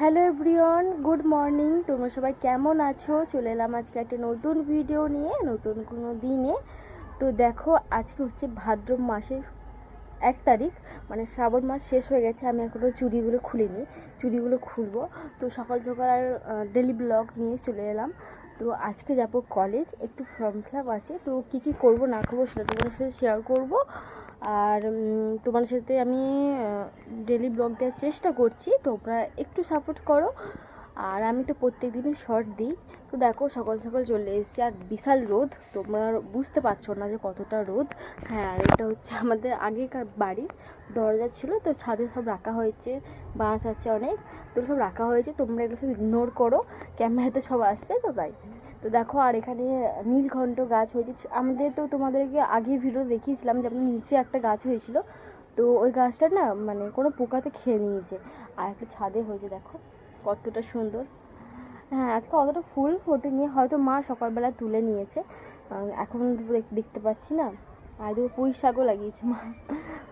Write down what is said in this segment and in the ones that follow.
Hello everyone, good morning. তোমরা সবাই কেমন আছো? চলে এলাম আজকে একটা নতুন ভিডিও নিয়ে, নতুন কোনো দিনে। তো দেখো, আজকে হচ্ছে ভাদ্র মাসের এক তারিখ মানে শ্রাবণ মাস শেষ হয়ে গেছে, আমি এখনও চুড়িগুলো খুলিনি। চুড়িগুলো খুলবো। তো সকাল সকাল আর ডেলি ব্লগ নিয়ে চলে এলাম। তো আজকে যাব কলেজ একটু ফর্ম ফিল আপ আছে। তো কী কী করব না করব সেটা তোমাদের সাথে শেয়ার করব। আর তোমার সাথে আমি ডেলি ব্লগ দেওয়ার চেষ্টা করছি, তোমরা একটু সাপোর্ট করো। আর আমি তো প্রত্যেক দিনই শর্ট দিই। তো দেখো, সকাল সকাল চলে এসেছি। আর বিশাল রোদ, তোমরা বুঝতে পারছ না যে কতটা রোদ। হ্যাঁ আর এটা হচ্ছে আমাদের আগেকার বাড়ি। দরজা ছিল, তো ছাদে সব রাখা হয়েছে। বাঁশ আছে অনেক, তো সব রাখা হয়েছে। তোমরা এগুলো সব ইগনোর করো। ক্যামেরাতে সব আসছে, তো তাই। তো দেখো, আর এখানে নীলকণ্ঠ গাছ হয়েছে। আমাদের তো তোমাদেরকে আগে ভিডিও দেখিয়েছিলাম যেমন নিচে একটা গাছ হয়েছিল। তো ওই গাছটা না মানে কোনো পোকাতে খেয়ে নিয়েছে। আর একটা ছাদে হয়েছে, দেখো, কতটা সুন্দর। হ্যাঁ আজকে অতটা ফুল ফোটে ফোটেনি, হয়তো মা সকালবেলা তুলে নিয়েছে। এখন দেখতে পাচ্ছি না। আর এদিকে পুঁই শাকও লাগিয়েছে মা।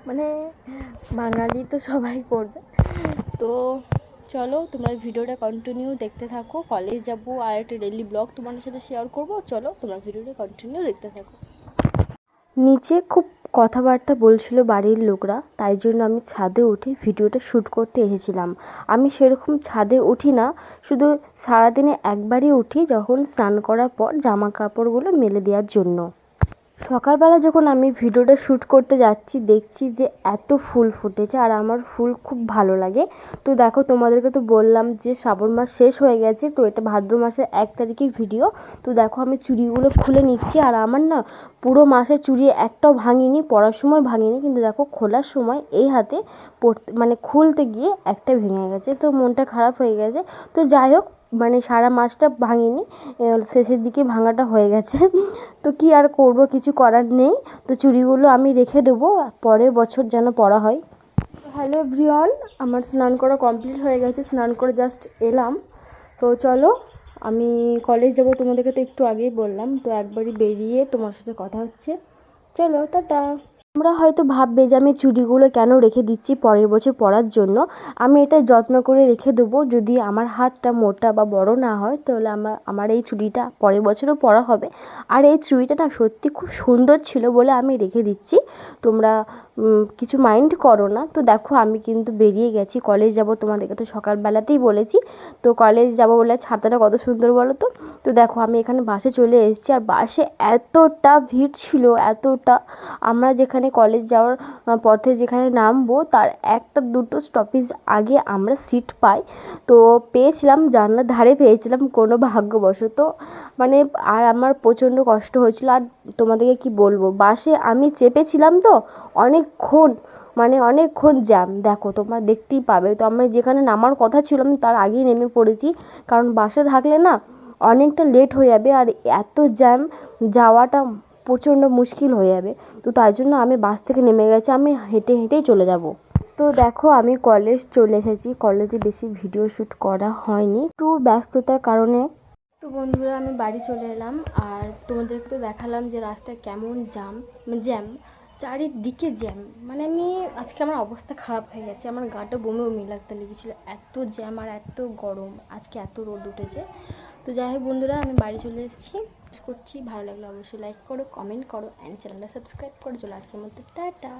মানে বাঙালি তো সবাই করবে। তো চলো তোমরা ভিডিওটা কন্টিনিউ দেখতে থাকো। কলেজ যাব আর একটা ডেলি ব্লগ তোমাদের সাথে শেয়ার করব। চলো তোমরা ভিডিওটা কন্টিনিউ দেখতে থাকো। নিচে খুব কথাবার্তা বলছিল বাড়ির লোকরা, তাই জন্য আমি ছাদে উঠে ভিডিওটা শ্যুট করতে এসেছিলাম। আমি সেরকম ছাদে উঠি না, শুধু সারাদিনে একবারই উঠি যখন স্নান করার পর জামা কাপড়গুলো মেলে দেওয়ার জন্য। সকালবেলা যখন আমি ভিডিওটা শ্যুট করতে যাচ্ছি, দেখছি যে এত ফুল ফুটেছে আর আমার ফুল খুব ভালো লাগে। তো দেখো, তোমাদেরকে তো বললাম যে শ্রাবণ মাস শেষ হয়ে গেছে, তো এটা ভাদ্র মাসের এক তারিখের ভিডিও। তো দেখো, আমি চুড়িগুলো খুলে নিচ্ছি আর আমার না পুরো মাসে চুড়ি একটাও ভাঙিনি পড়ার সময় ভাঙিনি, কিন্তু দেখো খোলার সময় এই হাতে পড়তে মানে খুলতে গিয়ে একটা ভেঙে গেছে। তো মনটা খারাপ হয়ে গেছে। তো যাই হোক মানে সারা মাসটা ভাঙিনি শেষের দিকে ভাঙাটা হয়ে গেছে। তো কি আর করব, কিছু করার নেই। তো চুড়িগুলো আমি রেখে দেবো, পরের বছর যেন পরা হয়। হ্যালো এভরিওয়ান, আমার স্নান করা কমপ্লিট হয়ে গেছে, স্নান করে জাস্ট এলাম। তো চলো, আমি কলেজ যাব, তোমাদেরকে তো একটু আগেই বললাম। তো একবারই বেরিয়ে তোমার সাথে কথা হচ্ছে। চলো, টাটা। তোমরা হয়তো ভাববে যে আমি চুড়িগুলো কেন রেখে দিচ্ছি পরের বছর পরার জন্য। আমি এটা যত্ন করে রেখে দেবো। যদি আমার হাতটা মোটা বা বড় না হয়, তাহলে আমার আমার এই চুড়িটা পরের বছরও পরা হবে। আর এই চুড়িটা না সত্যি খুব সুন্দর ছিল বলে আমি রেখে দিচ্ছি। তোমরা কিছু মাইন্ড করো না। তো দেখো, আমি কিন্তু বেরিয়ে গেছি। কলেজ যাব তোমাদেরকে তো সকালবেলাতেই বলেছি। তো কলেজ যাব বলে ছাতাটা কত সুন্দর বলো তো? তো দেখো, আমি এখানে বাসে চলে এসেছি। আর বাসে এতটা ভিড় ছিল, এতটা। আমরা যেখানে কলেজ যাওয়ার পথে যেখানে নামবো, তার একটা দুটো স্টপেজ আগে আমরা সিট পাই। তো পেয়েছিলাম জানলার ধারে পেয়েছিলাম কোনো ভাগ্যবশত। মানে আর আমার প্রচণ্ড কষ্ট হয়েছিল। আর তোমাদেরকে কি বলব? বাসে আমি চেপেছিলাম তো অনেকক্ষণ মানে অনেকক্ষণ জ্যাম দেখো, তোমরা দেখতেই পাবে। তো আমরা যেখানে নামার কথা ছিল, আমি তার আগেই নেমে পড়েছি। কারণ বাসে থাকলে না, অনেকটা লেট হয়ে যাবে আর এত জ্যাম যাওয়াটা প্রচণ্ড মুশকিল হয়ে যাবে। তো তাই জন্য আমি বাস থেকে নেমে গেছি। আমি হেঁটে হেঁটেই চলে যাব। তো দেখো, আমি কলেজ চলে এসেছি। কলেজে বেশি ভিডিও শ্যুট করা হয়নি। একটু ব্যস্ততার কারণে তো বন্ধুরা, আমি বাড়ি চলে এলাম। আর তোমাদেরকে তো দেখালাম যে রাস্তায় কেমন জ্যাম জ্যাম চারিদিকে জ্যাম। মানে আমি আজকে আমার অবস্থা খারাপ হয়ে গেছে। আমার গাটা বমি বমি লাগতে লেগেছিল। এত জ্যাম আর এত গরম। আজকে এত রোদ উঠেছে। তো যাই হোক বন্ধুরা, আমি বাড়ি চলে এসেছি। করছি ভালো লাগলে অবশ্যই লাইক করো কমেন্ট করো অ্যান্ড চ্যানেলটা সাবস্ক্রাইব করো। চলো আজকের মধ্যে টাটা।